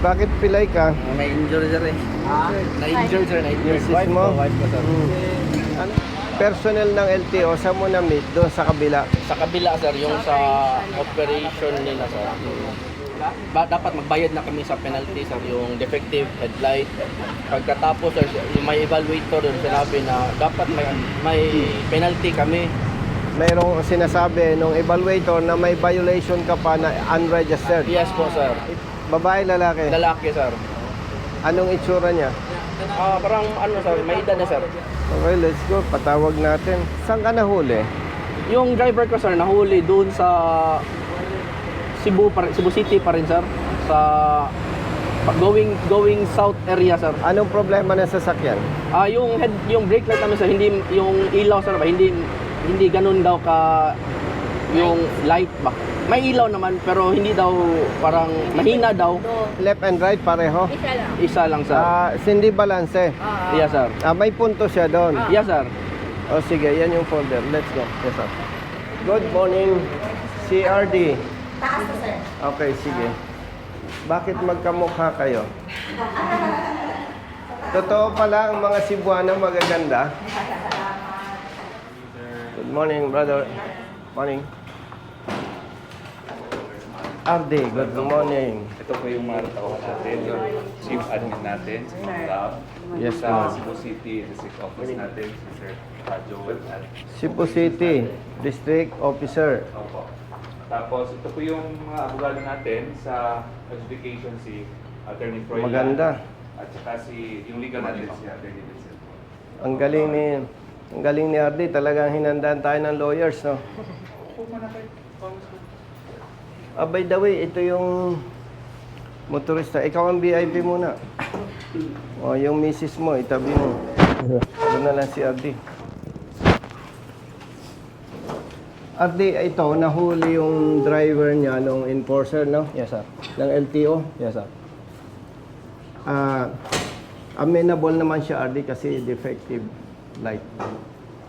Bakit pilay ka? Na-injure sir eh. Na-injure sir, na-injure. Misis Wife mo? wife ko sir. Ano? Personnel ng LTO, saan mo na-meet? Doon sa kabila. Sa kabila sir, yung sa operation nila sir. Ba, dapat magbayad na kami sa penalty sir, yung defective headlight. Pagkatapos sir, yung may evaluator doon sinabi na dapat may may penalty kami. Mayroong sinasabi nung evaluator na may violation ka pa na unregistered. Yes po sir. Babae, lalaki. Lalaki sir. Anong itsura niya? Ah, parang ano sir, may edad na sir. Okay, let's go. Patawag natin. Saan ka nahuli? Yung driver ko sir, nahuli doon sa Cebu, pa, rin- Cebu City pa rin sir. Sa pa- going going south area sir. Anong problema ng sasakyan? Ah, yung head yung brake light namin sir, hindi yung ilaw sir ba, hindi hindi ganun daw ka yung light ba. May ilaw naman pero hindi daw parang mahina daw. Left and right pareho? Isa lang. Isa lang sir. Ah, hindi balanse. Ah, yes sir. Ah, may punto siya doon. Yes sir. O sige, yan yung folder. Let's go. Yes, sir. Good morning, CRD. Taas na, sir. Okay, sige. Bakit magkamukha kayo? Totoo pala ang mga Cebuano magaganda. Good morning, brother. Morning. Ardi, good morning. Ito po yung mga tauhan natin, yung chief admin natin, si Ma'am. Yes, Sa ma'am. Cebu City District Office natin, si Sir uh, Joel at Cebu City, District Officer. Opo. Tapos ito po yung mga abogado natin sa adjudication si Attorney Froilan. Maganda. At saka si yung legal natin si Attorney Vincent. Ang galing ni ang galing ni Ardi, talagang hinandaan tayo ng lawyers, no? Ah, by the way, ito yung motorista. Ikaw ang VIP muna. O, yung misis mo, itabi mo. Ito na lang si Ardi. Ardi, ito, nahuli yung driver niya nung enforcer, no? Yes sir. Ng LTO. Yes sir. Ah, amenable naman siya RD kasi defective light.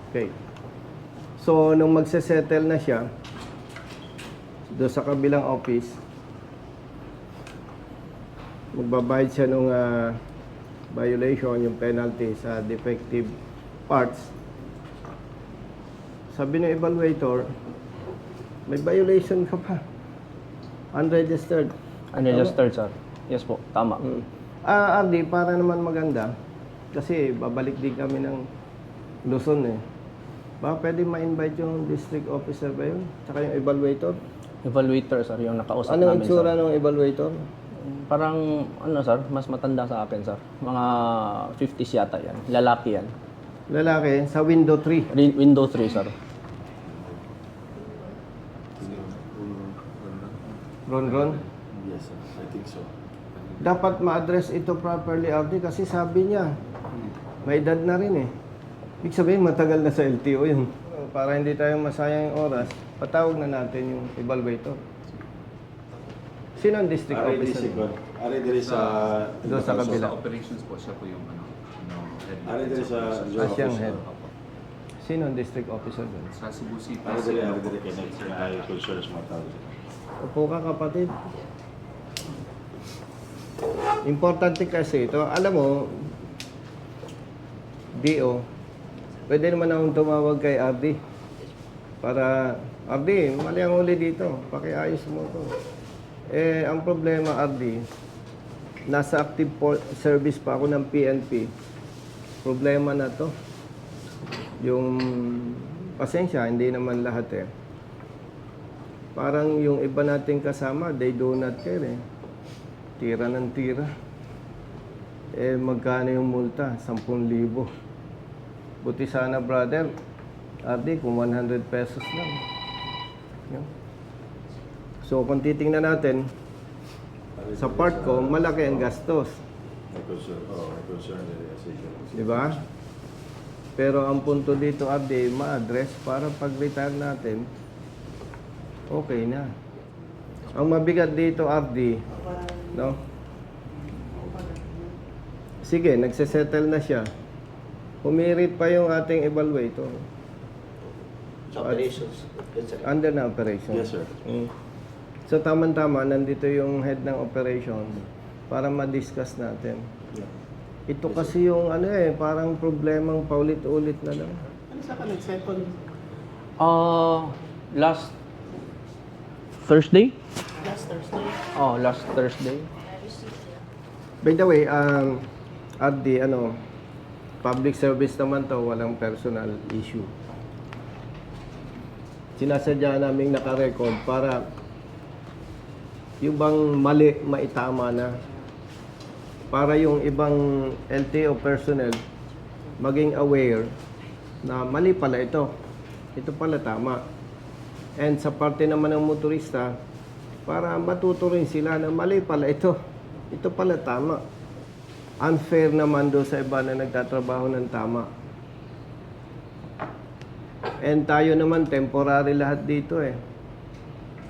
Okay. So, nung magse-settle na siya, doon sa kabilang office, magbabayad siya nung ah, violation, yung penalty sa defective parts. Sabi ng evaluator, may violation ka pa. Unregistered. Unregistered sir. Yes po, tama. Mm. Ah, Ardi, para naman maganda, kasi babalik din kami ng Luzon eh. Ba, pwede ma-invite yung district officer ba yun? Tsaka yung evaluator? Evaluator sir, yung nakausap Anong namin itsura sir. ng evaluator? Parang ano sir, mas matanda sa akin sir. Mga 50s yata yan. Lalaki yan. Lalaki, sa window 3. Rin- Window 3 sir. Ron Ron? Yes, sir. I think so. Dapat ma-address ito properly, Ardi, kasi sabi niya, may edad na rin eh. Ibig sabihin, matagal na sa LTO yun. Para hindi tayo masayang yung oras, patawag na natin yung evaluator. Sino ang district Ari di officer? siguro. Ari diri sa... Doon sa kabila. Sa operations po siya po yung ano, ano head Ari diri sa... Ah, siyang head. Opo. Sino ang district officer doon? Sa Cebu City. Ari diri, ari diri kay next sa mga tao. Upo ka kapatid. Importante kasi ito, alam mo, DO, pwede naman akong tumawag kay RD. Para, RD, mali ang uli dito, pakiayos mo to. Eh, ang problema, RD, nasa active service pa ako ng PNP. Problema na to. Yung, pasensya, hindi naman lahat eh. Parang yung iba nating kasama, they do not care eh. Tira ng tira. Eh, magkano yung multa? 10,000. Buti sana, brother. Ardi, kung 100 pesos lang. Yan. So, kung titingnan natin, sa part ko, malaki ang gastos. Oh, Di ba? Pero ang punto dito, Ardi, ma-address para pag-retire natin, okay na. Ang mabigat dito, Ardi, no? Sige, nagsesettle na siya. Humirit pa yung ating evaluator. Operations. Yes, sir. Under na operation. Yes, sir. Mm. So, tama-tama, nandito yung head ng operation. para ma-discuss natin. Yeah. Ito kasi yung ano eh, parang problemang paulit-ulit na lang. Ano sa ka nag-second? Uh, last Thursday? Last Thursday. Oh, last Thursday. By the way, um, Ardi, ano, public service naman to, walang personal issue. Sinasadya naming nakarecord para yung bang mali, maitama na. Para yung ibang LTO personnel maging aware na mali pala ito. Ito pala tama. And sa parte naman ng motorista, para matuto rin sila na mali pala ito. Ito pala tama. Unfair naman do sa iba na nagtatrabaho ng tama. And tayo naman, temporary lahat dito eh.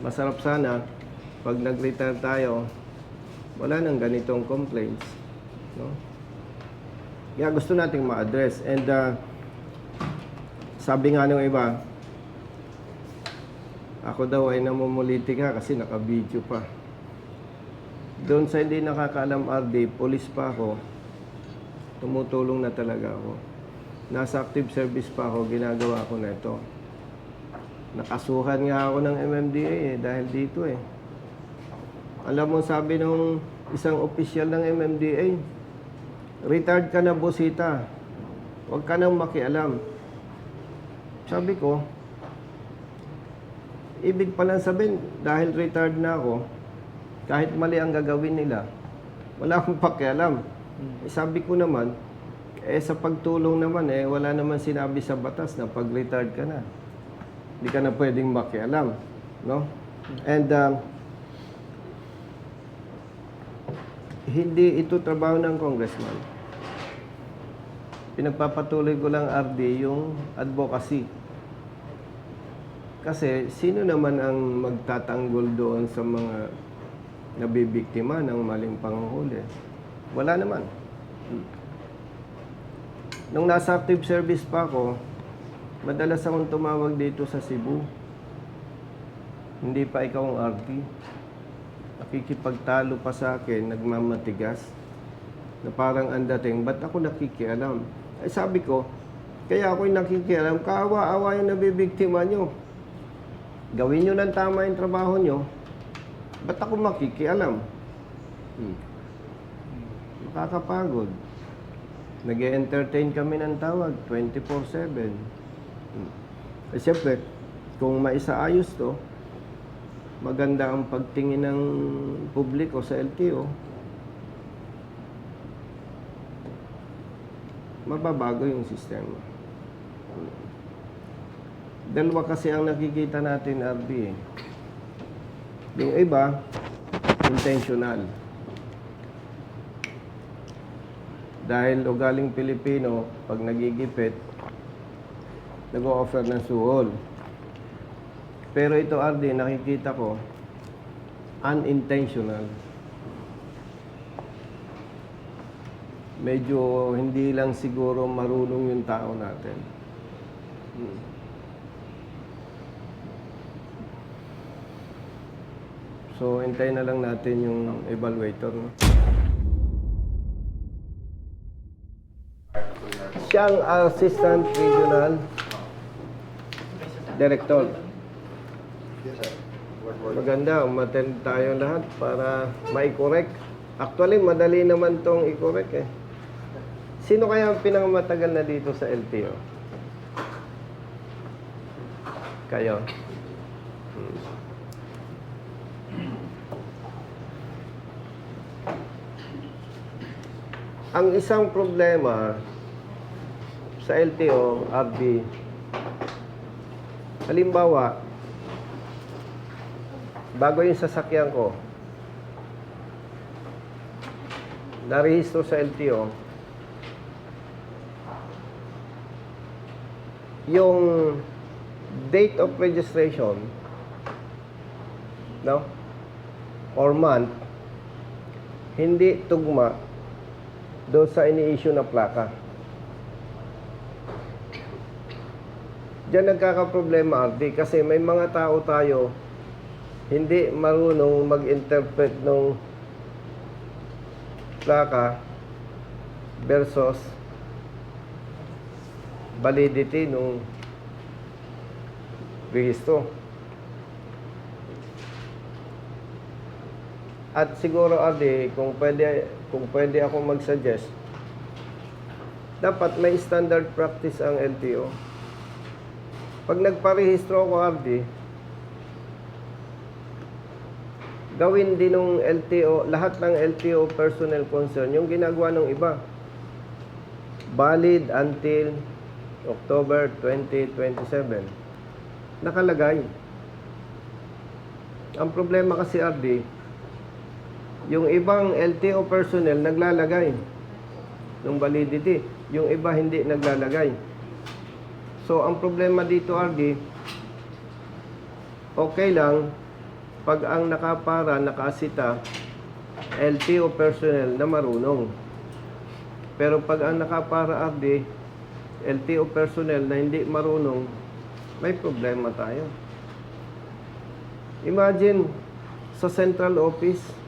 Masarap sana, pag nag-retire tayo, wala nang ganitong complaints. No? Kaya gusto nating ma-address. And uh, sabi nga ng iba, ako daw ay namumulitika kasi naka-video pa. Doon sa hindi nakakaalam RD, police pa ako. Tumutulong na talaga ako. Nasa active service pa ako, ginagawa ko na ito. Nakasuhan nga ako ng MMDA eh, dahil dito eh. Alam mo, sabi nung isang opisyal ng MMDA, retired ka na, bosita. Huwag ka nang makialam. Sabi ko, ibig palang sabihin, dahil retired na ako, kahit mali ang gagawin nila, wala akong pakialam. Eh, sabi ko naman, eh sa pagtulong naman, eh wala naman sinabi sa batas na pag retired ka na. Hindi ka na pwedeng makialam. No? And um, hindi ito trabaho ng congressman. Pinagpapatuloy ko lang RD yung advocacy. Kasi sino naman ang magtatanggol doon sa mga nabibiktima ng maling panguhuli? Wala naman. Nung nasa active service pa ako, madalas akong tumawag dito sa Cebu. Hindi pa ikaw ang RD. Nakikipagtalo pa sa akin, nagmamatigas. Na parang ang dating, ba't ako nakikialam? Eh sabi ko, kaya ako'y nakikialam, kaawa-awa yung nabibiktima nyo. Gawin nyo ng tama yung trabaho nyo, ba't ako makikialam? Hmm. Nakakapagod. nag entertain kami ng tawag 24-7. Hmm. Eh, siyempre, kung maisaayos to, maganda ang pagtingin ng publiko sa LTO, mababago yung sistema. Dalawa kasi ang nakikita natin, RB. eh. Yung iba, intentional. Dahil ugaling Pilipino, pag nagigipit, nag-o-offer ng suhol. Pero ito, RD, nakikita ko, unintentional. Medyo hindi lang siguro marunong yung tao natin. Hmm. So, hintayin na lang natin yung evaluator. No? Siya ang Assistant Regional Director. Maganda, umattend tayo lahat para ma-correct. Actually, madali naman tong i-correct eh. Sino kaya ang pinakamatagal na dito sa LTO? Kayo? Hmm. Ang isang problema sa LTO, RB, halimbawa, bago yung sasakyan ko, narehistro sa LTO, yung date of registration, no? Or month, hindi tugma doon sa ini-issue na plaka. Diyan nagkakaproblema, RD, kasi may mga tao tayo hindi marunong mag-interpret ng plaka versus validity nung rehistro. At siguro Adi, kung pwede kung pwede ako mag-suggest, dapat may standard practice ang LTO. Pag nagparehistro ako Ardi, gawin din ng LTO, lahat ng LTO personnel concern, yung ginagawa ng iba. Valid until October 2027. Nakalagay. Ang problema kasi, Ardi, yung ibang LTO personnel naglalagay ng validity. Yung iba hindi naglalagay. So, ang problema dito, Ardi, okay lang pag ang nakapara, nakaasita, LTO personnel na marunong. Pero pag ang nakapara, Ardi, LTO personnel na hindi marunong, may problema tayo. Imagine, sa central office,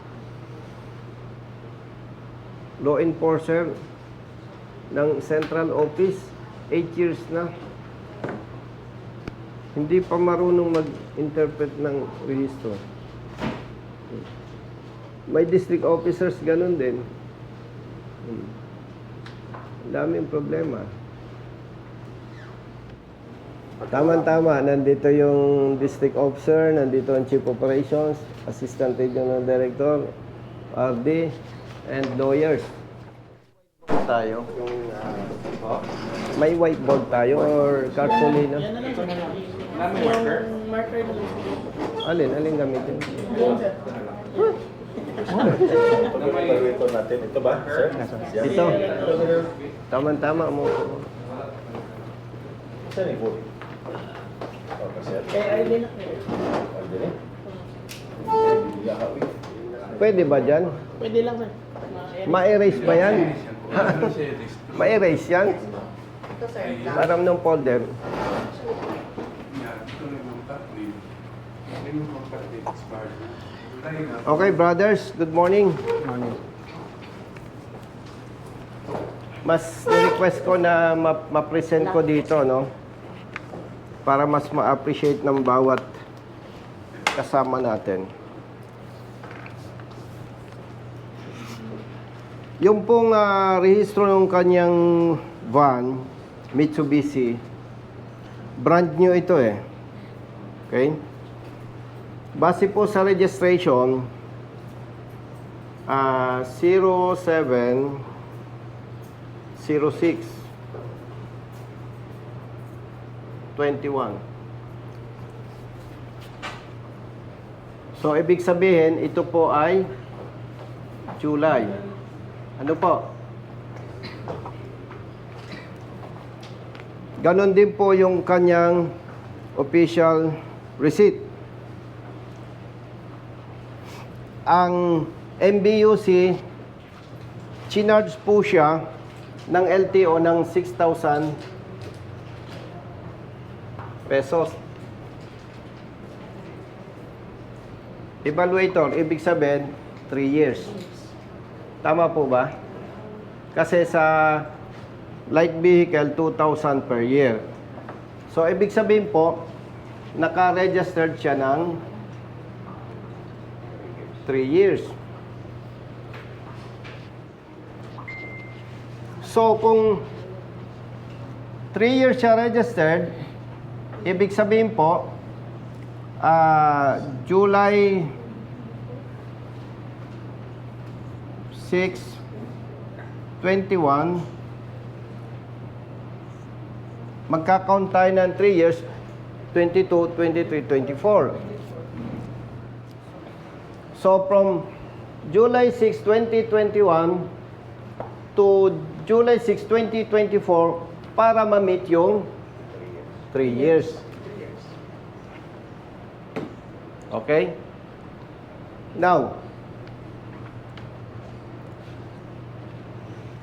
law enforcer ng central office, 8 years na. Hindi pa marunong mag-interpret ng rehistro. May district officers ganun din. Daming problema. Tama-tama, nandito yung district officer, nandito ang chief operations, assistant regional director, RD, and lawyers. Tayo, yung ah, may whiteboard tayo or cartolina? Yan na lang, marker? Alin, alin gamitin? Ito ba, sir? Dito. Tama-tama mo. Saan yung. Pwede ba dyan? Pwede lang, sir. Ma- Ma-erase ba yan? Ma-erase yan? Parang ng folder. Okay, brothers. Good morning. Mas request ko na ma- ma-present ko dito, no? Para mas ma-appreciate ng bawat kasama natin. Yung pong ah, rehistro ng kanyang van, Mitsubishi, brand new ito eh. Okay? Base po sa registration, ah 0706 21. So, ibig sabihin, ito po ay July. Ano po? Ganon din po yung kanyang official receipt. Ang MBUC, chinarge po siya ng LTO ng 6,000 pesos. Evaluator, ibig sabihin, 3 years. Tama po ba? Kasi sa light vehicle, 2,000 per year. So, ibig sabihin po, naka-registered siya ng 3 years. So, kung 3 years siya registered, ibig sabihin po, ah, July 6, 21, magkakount tayo ng 3 years, 22, 23, 24. So from July 6, 2021 to July 6, 2024 para ma-meet yung 3 years. Okay? Now,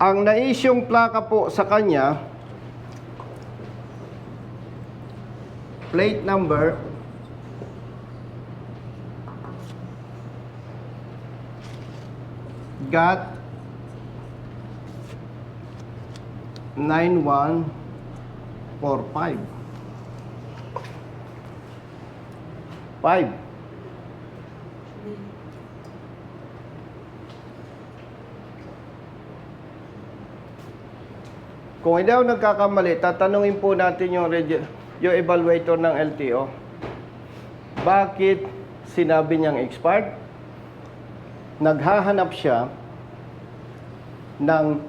Ang naisyong plaka po sa kanya, plate number got 9145 5 Kung hindi ako nagkakamali, tatanungin po natin yung, yung evaluator ng LTO. Bakit sinabi niyang expired? Naghahanap siya ng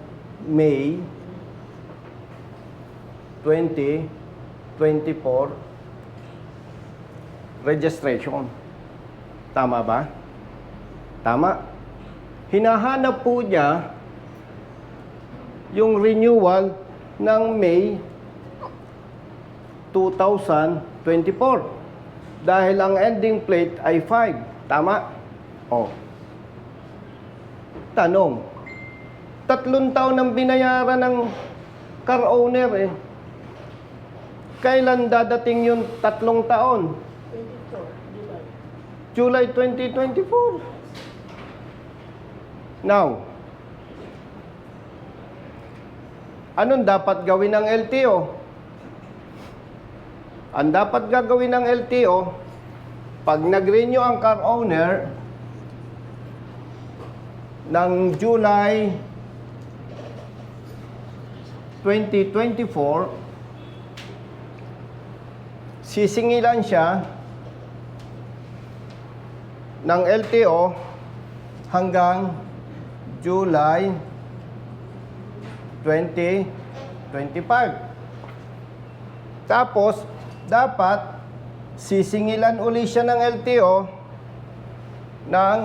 May 2024 registration. Tama ba? Tama. Hinahanap po niya yung renewal ng May 2024. Dahil ang ending plate ay 5. Tama? O. Tanong. Tatlong taon ang binayaran ng car owner eh. Kailan dadating yung tatlong taon? 24, July July. 2024. Now, anong dapat gawin ng LTO? Ang dapat gagawin ng LTO, pag nag-renew ang car owner ng July 2024, sisingilan siya ng LTO hanggang July 2025. Tapos, dapat sisingilan uli siya ng LTO ng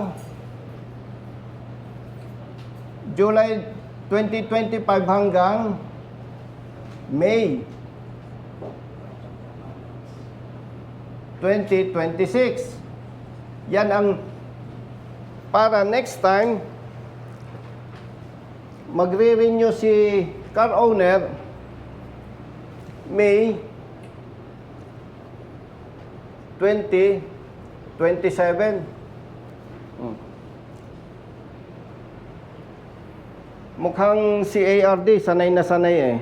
July 2025 hanggang May 2026. Yan ang para next time magre-renew si car owner May 2027. Hmm. Mukhang si ARD sanay na sanay eh.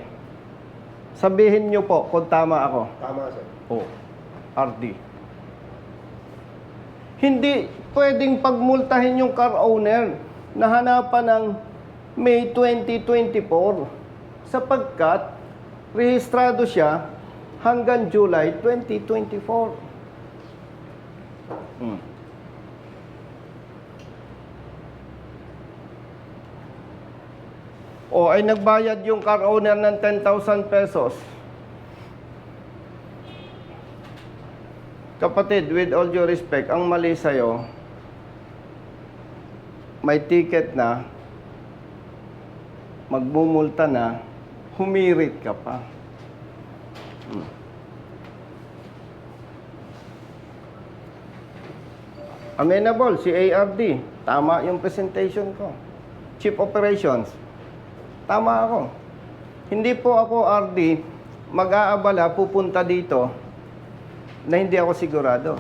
Sabihin niyo po kung tama ako. Tama, sir. O, RD. Hindi pwedeng pagmultahin yung car owner na hanapan ng May 2024 sapagkat rehistrado siya hanggang July 2024. Hmm. O ay nagbayad yung car owner ng 10,000 pesos. Kapatid, with all due respect, ang mali sa'yo, may ticket na, magmumulta na, humirit ka pa. Hmm. Amenable, si ARD. Tama yung presentation ko. Chief Operations. Tama ako. Hindi po ako RD mag-aabala pupunta dito na hindi ako sigurado.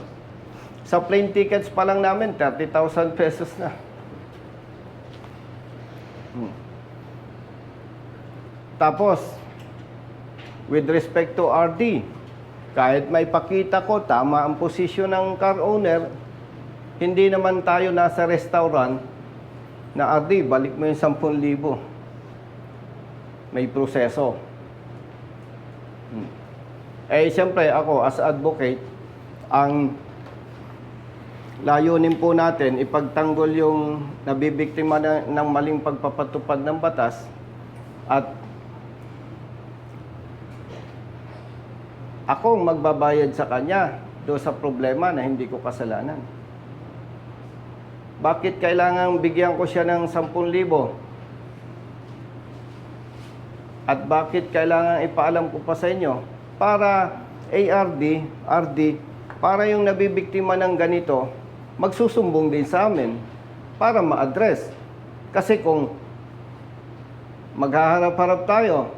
Sa plane tickets pa lang namin, 30,000 pesos na. Tapos, with respect to RD, kahit may pakita ko, tama ang posisyon ng car owner, hindi naman tayo nasa restaurant na RD, balik mo yung 10,000. May proseso. Hmm. Eh, siyempre, ako, as advocate, ang layunin po natin, ipagtanggol yung nabibiktima na, ng maling pagpapatupad ng batas at akong magbabayad sa kanya do sa problema na hindi ko kasalanan. Bakit kailangan bigyan ko siya ng 10,000? At bakit kailangan ipaalam ko pa sa inyo? Para ARD, RD, para yung nabibiktima ng ganito, magsusumbong din sa amin para ma-address. Kasi kung maghaharap-harap tayo,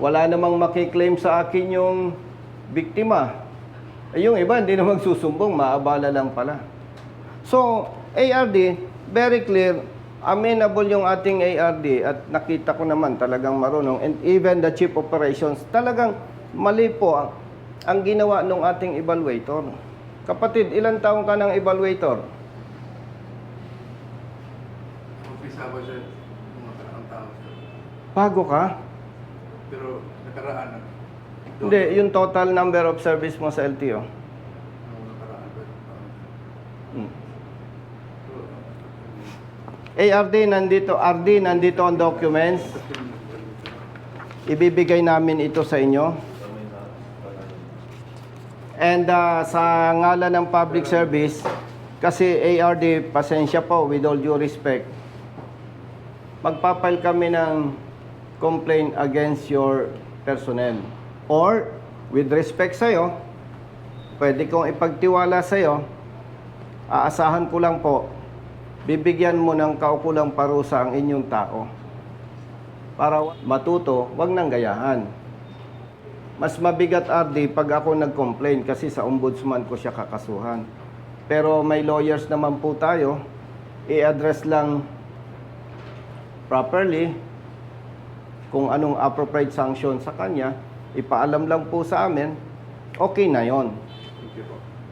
wala namang makiklaim sa akin yung biktima. Eh, yung iba, hindi na magsusumbong, maabala lang pala. So, ARD, very clear, amenable yung ating ARD at nakita ko naman talagang marunong and even the chief operations talagang mali po ang, ang ginawa ng ating evaluator. Kapatid, ilang taong ka ng evaluator? Umpisa ba siya nung nakaraang tao siya? Bago ka? Pero nakaraan na. Hindi, yung total number of service mo sa LTO. Hmm. ARD, nandito, RD, nandito ang documents. Ibibigay namin ito sa inyo. And uh, sa ngalan ng public service, kasi ARD, pasensya po, with all due respect, magpapile kami ng complaint against your personnel. Or, with respect sa'yo, pwede kong ipagtiwala sa'yo, aasahan ko lang po, bibigyan mo ng kaukulang parusa ang inyong tao. Para matuto, wag nang gayahan. Mas mabigat RD pag ako nag-complain kasi sa ombudsman ko siya kakasuhan. Pero may lawyers naman po tayo, i-address lang properly kung anong appropriate sanction sa kanya, ipaalam lang po sa amin, okay na yon.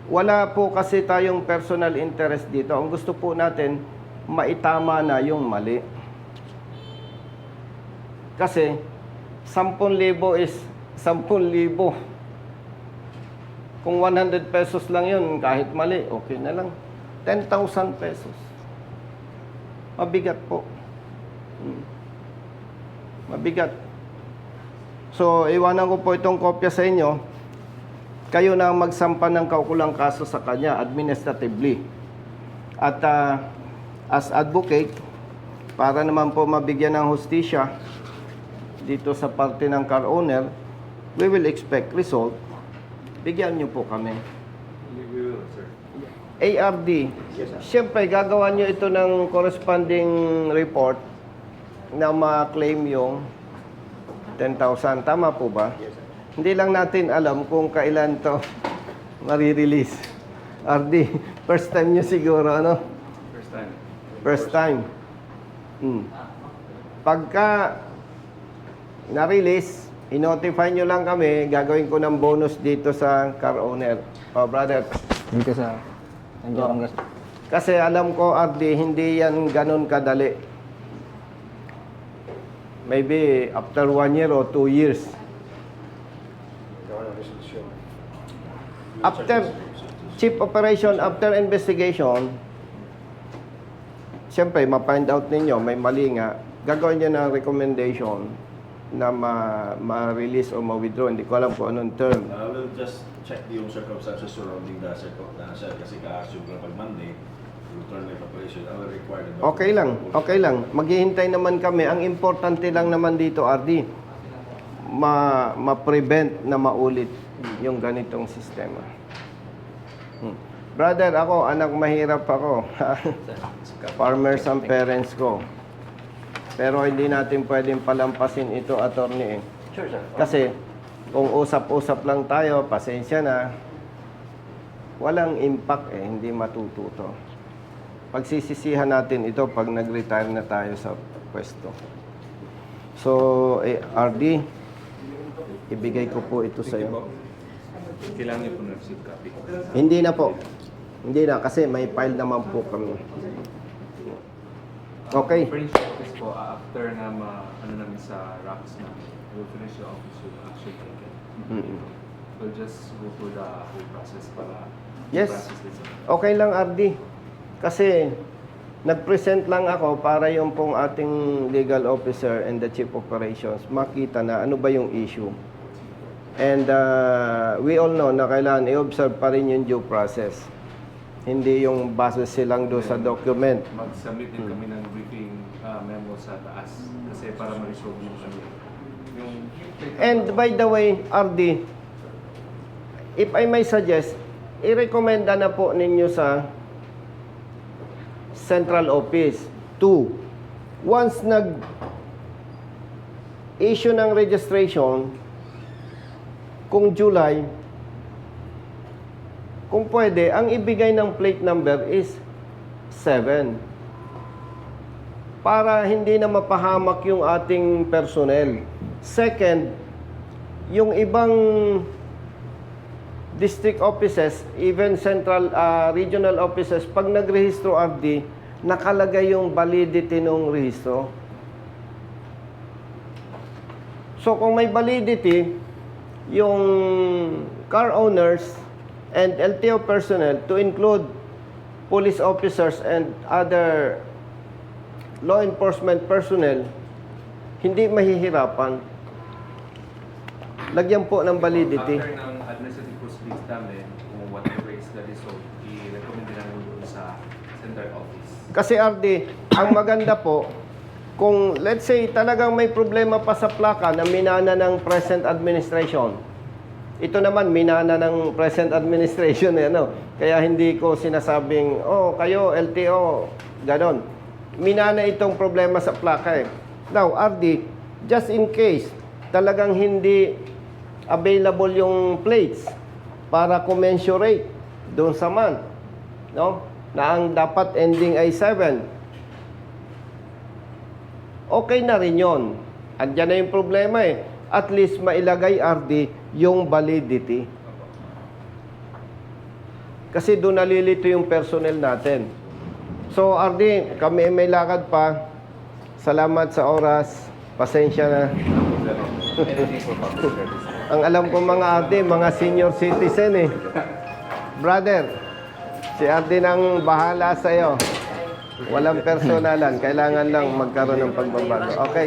Wala po kasi tayong personal interest dito. Ang gusto po natin, maitama na yung mali. Kasi, 10,000 is 10,000. Kung 100 pesos lang yun, kahit mali, okay na lang. 10,000 pesos. Mabigat po. Hmm. Mabigat. So, iwanan ko po itong kopya sa inyo kayo na magsampa ng kaukulang kaso sa kanya administratively. At ah, as advocate, para naman po mabigyan ng hustisya dito sa parte ng car owner, we will expect result. Bigyan niyo po kami. Sir. ARD, siyempre gagawa niyo ito ng corresponding report na ma-claim yung 10,000. Tama po ba? Hindi lang natin alam kung kailan to marirelease. RD, first time niyo siguro, ano? First time. First time. Hmm. Pagka na-release, i-notify nyo lang kami, gagawin ko ng bonus dito sa car owner. Oh, brother. Dito sa Andiyan Oh. Kasi alam ko, RD, hindi yan ganun kadali. Maybe after one year or two years. After chief operation, after investigation, siyempre, ma-find out ninyo, may mali nga, gagawin nyo ng recommendation na ma- ma-release o ma-withdraw. Hindi ko alam kung anong term. I will just check yung circumstances surrounding the sir kasi ka-assume ko pag Monday, yung turn of operation, I will require the Okay lang, okay lang. Maghihintay naman kami. Ang importante lang naman dito, RD, ma- ma-prevent na maulit yung ganitong sistema. Hmm. Brother, ako, anak mahirap ako. Farmers ang parents ko. Pero hindi natin pwedeng palampasin ito, attorney. eh. Sure, sir. Kasi kung usap-usap lang tayo, pasensya na, walang impact eh, hindi matututo. Pagsisisihan natin ito pag nag-retire na tayo sa pwesto. So, eh, RD, ibigay ko po ito sa iyo. Kailangan niyo po ng receipt copy. Hindi na po. Hindi na kasi may file naman po kami. Okay. Finish office po, ah, after na ma, ano namin sa racks na, we'll finish the office with action taken. Mm-mm. We'll just go through the whole process para Yes. Okay lang, RD. Kasi nag-present lang ako para yung pong ating legal officer and the chief operations makita na ano ba yung issue. And uh, we all know na kailangan i-observe pa rin yung due process. Hindi yung base silang do sa document. Mag-submit din kami ng briefing ah, memo sa taas kasi para ma-resolve yung kami. Yung And by the way, RD, if I may suggest, i-recommenda na po ninyo sa central office. Two, once nag issue ng registration, kung July, kung pwede, ang ibigay ng plate number is 7. para hindi na mapahamak yung ating personnel. Second, yung ibang district offices, even central ah, regional offices, pag nagrehistro RD, nakalagay yung validity ng rehistro. So kung may validity, yung car owners and LTO personnel to include police officers and other law enforcement personnel, hindi mahihirapan. Lagyan po ng validity. After ng administrative proceedings namin, kung whatever is the result, i-recommend namin doon sa center office. Kasi RD, ang maganda po, kung let's say talagang may problema pa sa plaka na minana ng present administration, ito naman minana ng present administration eh, ano? Kaya hindi ko sinasabing, oh, kayo LTO, ganon. Minana itong problema sa plaka eh. Now, RD, just in case talagang hindi available yung plates para commensurate doon sa month, no? Na ang dapat ending ay 7. Okay na rin yon. Andyan na yung problema eh. At least mailagay RD yung validity. Kasi doon nalilito yung personnel natin. So RD, kami may lakad pa. Salamat sa oras. Pasensya na. Ang alam ko mga RD, mga senior citizen eh. Brother, si RD nang bahala sa'yo. Walang personalan. Kailangan lang magkaroon ng pagbabago. Okay?